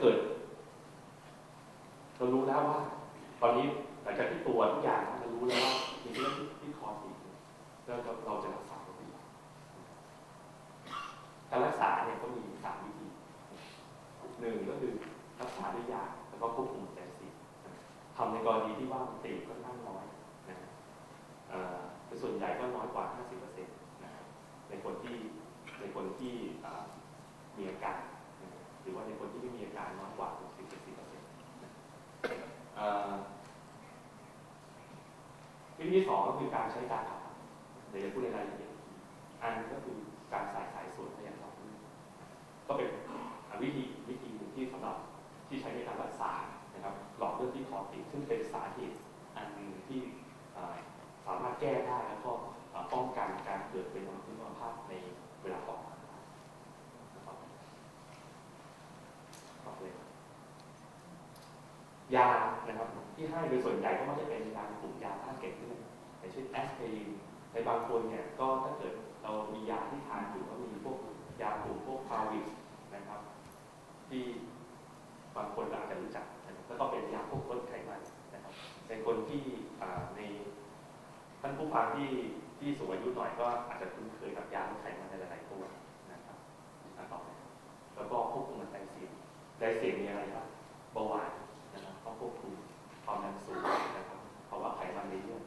เกิดเรารู้แล้วว่า ตอนนี้หลังจากที่ตัวทุกอย่างเรารู้แล้วว่ามีเรื่องที่ที่คอตีบแล้วเราเราจะรักษาอย่างไรการรักษาเนี่ยก็มีสามวิธีหนึ่งก็คือรักษาด้วยยาแล้วก็ควบคุมหัวใจสีทำในกรณีที่ว่ามันตีบค่อนข้างน้อยนะเอ่อแต่ส่วนใหญ่ก็น้อยกว่า 50%นะครับในคนที่ในคนที่มีอาการ หรือว่าในคนที่ไม่มีอาการน้อยกว่า 60-70%เอ่อวิธีที่สองก็คือการใช้การผ่าตัดเดี๋ยวจะพูดในรายละเอียดอันก็คือการใส่สายส่วนพยาธิก็เป็นวิธีวิธีหนึ่งที่สำหรับที่ใช้ในการรักษานะครับหลอดเลือดที่คอติดซึ่งเป็นสาเหตุอันหนึ่งที่สามารถแก้ได้แล้วก็อ่าป้องกันการเกิดเป็นมะเร็งอัมพาตในเวลาต่อมาได้นะครับต่อเลย ยานะครับที่ให้โดยส่วนใหญ่ก็มักจะเป็นยากลุ่มยาต้านเกล็ดเลือดอย่างเช่นแอสไพรินในบางคนเนี่ยก็ถ้าเกิดเรามียาที่ทานอยู่ก็มีพวกยากลุ่มพวกพาวิสนะครับ ที่บางคนอาจจะรู้จักนะครับแล้วก็เป็นยาพวกลดไขมันนะครับ ในคนที่ในท่านผู้ฟังที่ที่สูงอายุหน่อยก็อาจจะคุ้นเคยกับยาลดไขมันในหลายๆตัวนะครับอ่าต่อไปครับแล้วก็ควบคุมมันไดเสียไดเสียมีอะไรบ้างเบาหวาน นะครับต้องควบคุมความดันสูงนะครับเพราะว่าไขมันในเลือด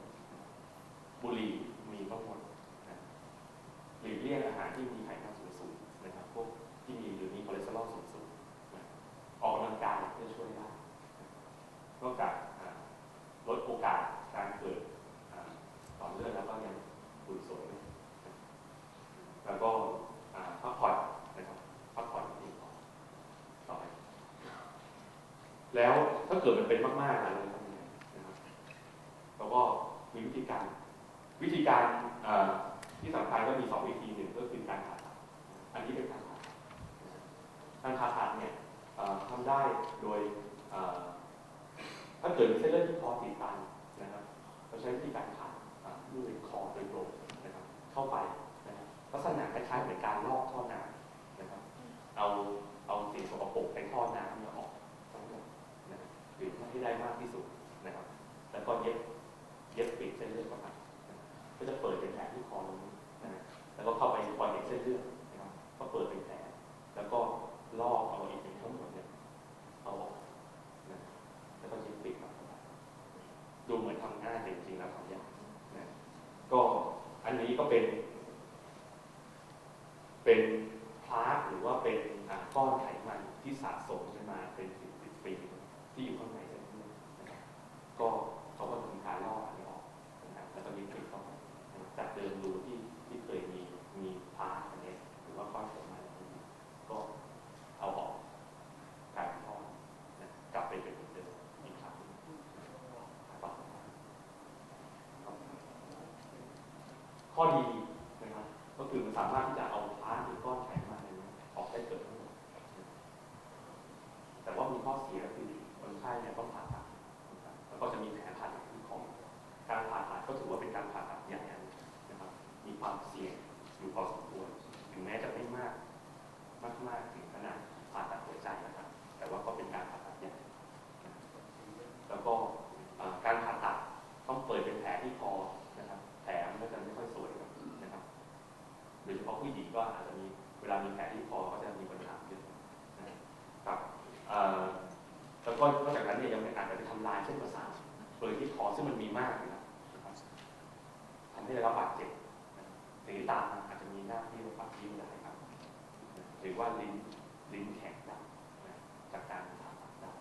บุหรี่มีต้องหมดนะหลีกเลี่ยงอาหารที่มีไขมันสูงๆนะครับพวกที่มีหรือมีคอเลสเตอรอลสูงๆนะออกกำลังกายเพื่อช่วยได้นอกจากอ่าลดโอกาสการเกิดอ่าต่อมเลือดแล้วก็ ยังบุยสนแล้วก็พักผ่อนนะครับพักผ่อนให้เพียงพอต่อไปแล้วถ้าเกิดมันเป็นมากๆเราจะทำยังไงนะครับแล้วก็มีวิธีการ วิธีการที่สำคัญก็มีสองวิธีหนึ่งก็คือการผ่าตัดอันนี้เป็นการผ่าตัดการผ่าตัดเนี่ยทำได้โดยถ้าเกิดมีเส้นเลือดที่คอตีบตันนะครับเราใช้วิธีการผ่าอ่าด้วยคอโดยตรง เข้าไปนะครับลักษณะคล้ายๆเหมือนการลอกท่อน้ำนะครับ เอาเอาสิ่งสกปรกในท่อน้ำเนี่ยออกทั้งหมดนะครับหรือให้ได้มากที่สุดนะครับ แล้วก็เย็บเย็บปิดเส้นเลือดเข้าไปนะครับก็จะเปิดเป็นแผลที่คอตรงนี้นะแล้วก็เข้าไปพอเห็นเส้นเลือดนะครับก็เปิดเป็นแผลแล้วก็ลอกเอาอีกทั้งหมดเนี่ยเอาออกนะแล้วก็เย็บปิดมันเข้าไปดูเหมือนทำง่ายแต่จริงๆแล้วทำยากนะก็อั นี้ก็เป็นพลาสหรือว่าเป็นอ่าก้อนไขมันที่สะสมขึ้นมาเป็นสิบสิบปีที่อยู่ข้างในเส้นเลือดนะครับก็เขาก็ทำการลอกอันนี้ออกนะครับแล้วก็ยึดติดเข้าไปนะครับจากเดิมรูที่ที่เคยมีมีพลาสอันนี้หรือว่าก้อนไขมันอันนี้ก็เอาออกกลายเป็นท่อนนะกลับไปเป็นเหมือนเดิมอีกครั้งหนึ่งต่อครับ ข้อดีนะครับ ก็คือมันสามารถที่จะเอา ผู้หญิงก็อาจจะมีเวลามีแผลที่คอก็จะมีปัญหาเยอะนะครับแล้วก็นอกจากนั้นเนี่ยยังอาจจะไปทำลายเส้นประสาทบริเวณที่คอซึ่งมันมีมากนะครับทำให้ได้รับบาดเจ็บนะครับสิ่งที่ตาอาจจะมีหน้าที่ปากยิ้มได้ครับ หรือว่าลิ้นลิ้นแข็งได้จากการผ่าตัดได้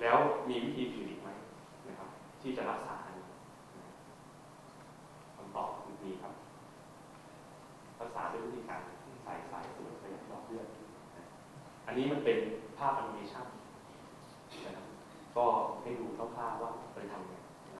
แล้วมีวิธีอื่นอีกไหมนะครับ ที่จะรักษาอันนี้ คำตอบคือมีครับ รั กาด้วยวิธีการใส่สายส่วนไปยังหลอดเลือดอันนี้มันเป็นภาพแอนิเมชันนะครับก็ให้ดูคร่าวๆว่าเคยทำยังไง